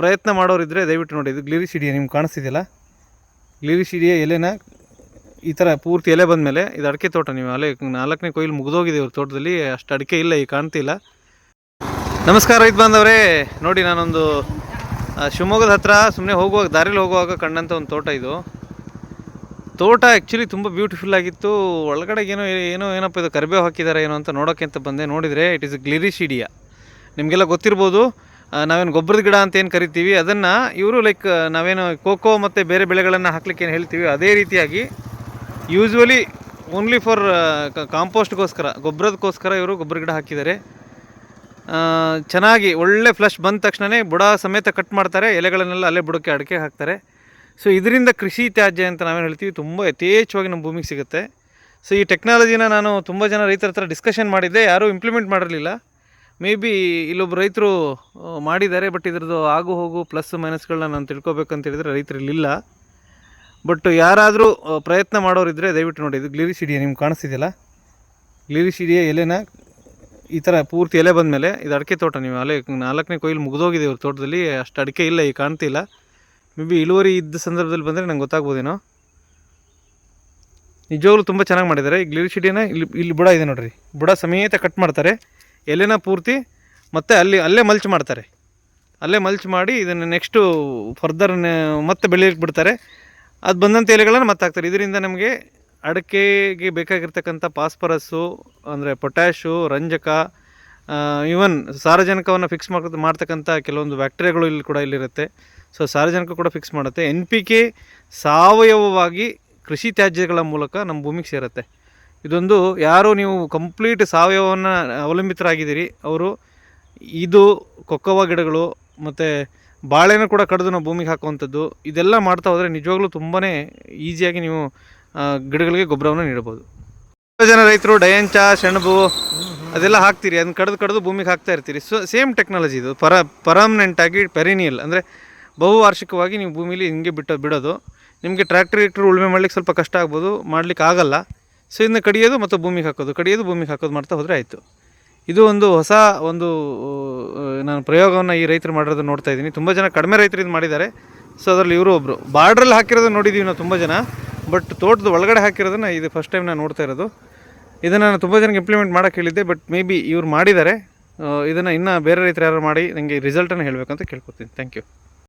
ಪ್ರಯತ್ನ ಮಾಡೋರಿದ್ರೆ ದಯವಿಟ್ಟು ನೋಡಿ, ಇದು ಗ್ಲಿರಿಸಿಡಿಯ ನಿಮ್ಗೆ ಕಾಣಿಸ್ತಿದೆಯಲ್ಲ? ಗ್ಲಿರಿಸಿಡಿಯ ಎಲೆನ ಈ ಥರ ಪೂರ್ತಿ ಎಲೆ ಬಂದಮೇಲೆ ಇದು ಅಡಿಕೆ ತೋಟ, ನೀವು ಅಲೆ ನಾಲ್ಕನೇ ಕೊಯ್ಲು ಮುಗಿದೋಗಿದೆ ಇವ್ರ ತೋಟದಲ್ಲಿ, ಅಷ್ಟು ಅಡಿಕೆ ಇಲ್ಲ, ಈಗ ಕಾಣ್ತಿಲ್ಲ. ನಮಸ್ಕಾರ ರೈತ ಬಾಂಧವರೇ. ನೋಡಿ, ನಾನೊಂದು ಶಿವಮೊಗ್ಗದ ಹತ್ರ ಸುಮ್ಮನೆ ಹೋಗುವಾಗ, ದಾರಿಲಿ ಹೋಗುವಾಗ ಕಂಡಂಥ ಒಂದು ತೋಟ ಇದು. ತೋಟ ಆ್ಯಕ್ಚುಲಿ ತುಂಬ ಬ್ಯೂಟಿಫುಲ್ ಆಗಿತ್ತು. ಒಳಗಡೆ ಏನೋ ಏನೋ, ಏನಪ್ಪ ಇದು ಕರಿಬೇವು ಹಾಕಿದ್ದಾರೆ ಏನೋ ಅಂತ ನೋಡೋಕ್ಕೆ ಅಂತ ಬಂದೆ. ನೋಡಿದರೆ ಇಟ್ ಇಸ್ ಗ್ಲಿರಿಸಿಡಿಯಾ ನಿಮಗೆಲ್ಲ ಗೊತ್ತಿರ್ಬೋದು. ನಾವೇನು ಗೊಬ್ಬರದ ಗಿಡ ಅಂತ ಏನು ಕರಿತೀವಿ, ಅದನ್ನು ಇವರು ಲೈಕ್ ನಾವೇನು ಕೋಕೋ ಮತ್ತು ಬೇರೆ ಬೆಳೆಗಳನ್ನು ಹಾಕ್ಲಿಕ್ಕೆ ಏನು ಹೇಳ್ತೀವಿ, ಅದೇ ರೀತಿಯಾಗಿ ಯೂಶ್ವಲಿ ಓನ್ಲಿ ಫಾರ್ ಕಾಂಪೋಸ್ಟ್ಗೋಸ್ಕರ ಗೊಬ್ಬರದಕ್ಕೋಸ್ಕರ ಇವರು ಗೊಬ್ಬರ ಗಿಡ ಹಾಕಿದ್ದಾರೆ. ಚೆನ್ನಾಗಿ ಒಳ್ಳೆ ಫ್ಲಶ್ ಬಂದ ತಕ್ಷಣವೇ ಬುಡ ಸಮೇತ ಕಟ್ ಮಾಡ್ತಾರೆ, ಎಲೆಗಳನ್ನೆಲ್ಲ ಅಲ್ಲೇ ಬುಡಕ್ಕೆ ಅಡಿಕೆ ಹಾಕ್ತಾರೆ. ಸೊ ಇದರಿಂದ ಕೃಷಿ ತ್ಯಾಜ್ಯ ಅಂತ ನಾವೇನು ಹೇಳ್ತೀವಿ, ತುಂಬ ಯಥೇಚ್ಛವಾಗಿ ನಮ್ಮ ಭೂಮಿಗೆ ಸಿಗುತ್ತೆ. ಸೊ ಈ ಟೆಕ್ನಾಲಜಿನ ನಾನು ತುಂಬ ಜನ ರೈತರ ಹತ್ರ ಡಿಸ್ಕಷನ್ ಮಾಡಿದ್ದೆ, ಯಾರೂ ಇಂಪ್ಲಿಮೆಂಟ್ ಮಾಡಿರಲಿಲ್ಲ. ಮೇ ಬಿ ಇಲ್ಲೊಬ್ಬ ರೈತರು ಮಾಡಿದ್ದಾರೆ ಬಟ್ ಇದ್ರದ್ದು ಆಗು ಹೋಗು ಪ್ಲಸ್ ಮೈನಸ್ಗಳನ್ನ ನಾನು ತಿಳ್ಕೊಬೇಕಂತ ಹೇಳಿದ್ರೆ ರೈತರಲ್ಲಿಲ್ಲ ಬಟ್ ಯಾರಾದರೂ ಪ್ರಯತ್ನ ಮಾಡೋರಿದ್ರೆ ದಯವಿಟ್ಟು ನೋಡಿ, ಇದು ಗ್ಲಿರಿಸಿಡಿಯ ನಿಮ್ಗೆ ಕಾಣಿಸ್ತಿದೆಯಲ್ಲ? ಗ್ಲಿರಿಸಿಡಿಯ ಎಲೆನ ಈ ಥರ ಪೂರ್ತಿ ಎಲೆ ಬಂದಮೇಲೆ ಇದು ಅಡಿಕೆ ತೋಟ, ನೀವು ಅಲೆ ನಾಲ್ಕನೇ ಕೊಯ್ಲು ಮುಗಿದೋಗಿದೆ ಇವ್ರ ತೋಟದಲ್ಲಿ, ಅಷ್ಟು ಅಡಿಕೆ ಇಲ್ಲ, ಈಗ ಕಾಣ್ತಿಲ್ಲ ಮೇ ಬಿ ಇಳುವರಿ ಇದ್ದ ಸಂದರ್ಭದಲ್ಲಿ ಬಂದರೆ ನಂಗೆ ಗೊತ್ತಾಗ್ಬೋದೇನೋ? ನಿಜವಾಗ್ಲೂ ತುಂಬ ಚೆನ್ನಾಗಿ ಮಾಡಿದ್ದಾರೆ. ಈ ಗ್ಲಿರಿಸಿಡಿನ ಇಲ್ಲಿ ಇಲ್ಲಿ ಬುಡ ಇದೆ ನೋಡಿರಿ. ಬುಡ ಸಮೇತ ಕಟ್ ಮಾಡ್ತಾರೆ. ಎಲೆನ ಪೂರ್ತಿ ಮತ್ತು ಅಲ್ಲಿ, ಅಲ್ಲೇ ಮಲ್ಚ್ ಮಾಡ್ತಾರೆ. ಅಲ್ಲೇ ಮಲ್ಚ್ ಮಾಡಿ ಇದನ್ನು ನೆಕ್ಸ್ಟು ಫರ್ದರ್ ಮತ್ತೆ ಬೆಳೆಯಲಿಕ್ಕೆ ಬಿಡ್ತಾರೆ. ಅದು ಬಂದಂಥ ಎಲೆಗಳನ್ನು ಮತ್ತೆ ಹಾಕ್ತಾರೆ. ಇದರಿಂದ ನಮಗೆ ಅಡಿಕೆಗೆ ಬೇಕಾಗಿರ್ತಕ್ಕಂಥ ಪಾಸ್ಪರಸ್ಸು ಅಂದರೆ ಪೊಟ್ಯಾಶು ರಂಜಕ ಇವನ್ ಸಾರಜನಕವನ್ನು ಫಿಕ್ಸ್ ಮಾಡ್ಕ ಮಾಡ್ತಕ್ಕಂಥ ಕೆಲವೊಂದು ಬ್ಯಾಕ್ಟೀರಿಯಾಗಳು ಇಲ್ಲಿ ಕೂಡ ಇಲ್ಲಿರುತ್ತೆ. ಸೊ ಸಾರಜನಕ ಕೂಡ ಫಿಕ್ಸ್ ಮಾಡುತ್ತೆ. ಎನ್ ಪಿ ಕೆ ಸಾವಯವವಾಗಿ ಕೃಷಿ ತ್ಯಾಜ್ಯಗಳ ಮೂಲಕ ನಮ್ಮ ಭೂಮಿಗೆ ಸೇರುತ್ತೆ. ಇದೊಂದು ಯಾರು ನೀವು ಕಂಪ್ಲೀಟ್ ಸಾವಯವವನ್ನು ಅವಲಂಬಿತರಾಗಿದ್ದೀರಿ. ಅವರು ಇದು ಕೊಕ್ಕವ ಗಿಡಗಳು ಮತ್ತು ಬಾಳೆನ ಕೂಡ ಕಡಿದು ನಾವು ಭೂಮಿಗೆ ಹಾಕುವಂಥದ್ದು, ಇದೆಲ್ಲ ಮಾಡ್ತಾ ಹೋದರೆ ನಿಜವಾಗ್ಲೂ ತುಂಬಾ ಈಸಿಯಾಗಿ ನೀವು ಗಿಡಗಳಿಗೆ ಗೊಬ್ಬರವನ್ನು ನೀಡಬಹುದು. ಜನ ರೈತರು, ಡಯಂಚ ಸೆಣಬು ಅದೆಲ್ಲ ಹಾಕ್ತೀರಿ. ಅದನ್ನ ಕಡ್ದು ಕಡ್ದು ಭೂಮಿಗೆ ಹಾಕ್ತಾ ಇರ್ತೀರಿ. ಸೊ ಸೇಮ್ ಟೆಕ್ನಾಲಜಿ ಇದು. ಪರ ಪರ್ಮನೆಂಟ್ ಆಗಿ ಪೆರಿನಿಯಲ್ ಅಂದರೆ ಬಹುವಾರ್ಷಿಕವಾಗಿ ನೀವು ಭೂಮಿಲಿ ಹಿಂಗೆ ಬಿಟ್ಟು, ಬಿಡೋದು. ನಿಮಗೆ ಟ್ರ್ಯಾಕ್ಟರ್ ಇಟ್ಟರು ಉಳುಮೆ ಮಾಡ್ಲಿಕ್ಕೆ ಸ್ವಲ್ಪ ಕಷ್ಟ ಆಗ್ಬೋದು. ಮಾಡಲಿಕ್ಕೆ ಆಗಲ್ಲ. ಸೊ ಇದನ್ನ ಕಡಿಯೋದು ಮತ್ತು ಭೂಮಿಗೆ ಹಾಕೋದು. ಕಡಿಯೋದು, ಭೂಮಿಗೆ ಹಾಕೋದು ಮಾಡ್ತಾ ಹೋದರೆ ಆಯಿತು. ಇದು ಒಂದು ಹೊಸ ಒಂದು ನಾನು ಪ್ರಯೋಗವನ್ನು ಈ ರೈತರು ಮಾಡಿರೋದು ನೋಡ್ತಾ ಇದ್ದೀನಿ. ತುಂಬ ಜನ ಕಡಿಮೆ ರೈತರು ಇದು ಮಾಡಿದ್ದಾರೆ. ಸೊ ಅದರಲ್ಲಿ ಇವರು ಒಬ್ಬರು ಬಾರ್ಡ್ರಲ್ಲಿ ಹಾಕಿರೋದನ್ನ ನೋಡಿದ್ದೀವಿ ನಾವು ತುಂಬ ಜನ. ಬಟ್ ತೋಟದ ಒಳಗಡೆ ಹಾಕಿರೋದನ್ನ ಇದು ಫಸ್ಟ್ ಟೈಮ್ ನಾನು ನೋಡ್ತಾ ಇರೋದು. ಇದನ್ನು ನಾನು ತುಂಬ ಜನಕ್ಕೆ ಇಂಪ್ಲಿಮೆಂಟ್ ಮಾಡೋಕ್ಕೆ ಹೇಳಿದ್ದೆ ಬಟ್ ಮೇ ಬಿ ಇವ್ರು ಮಾಡಿದ್ದಾರೆ. ಇದನ್ನು ಇನ್ನೂ ಬೇರೆ ರೈತರು ಯಾರು ಮಾಡಿ ನನಗೆ ರಿಸಲ್ಟನ್ನು ಹೇಳಬೇಕಂತ ಕೇಳ್ಕೊತೀನಿ. Thank you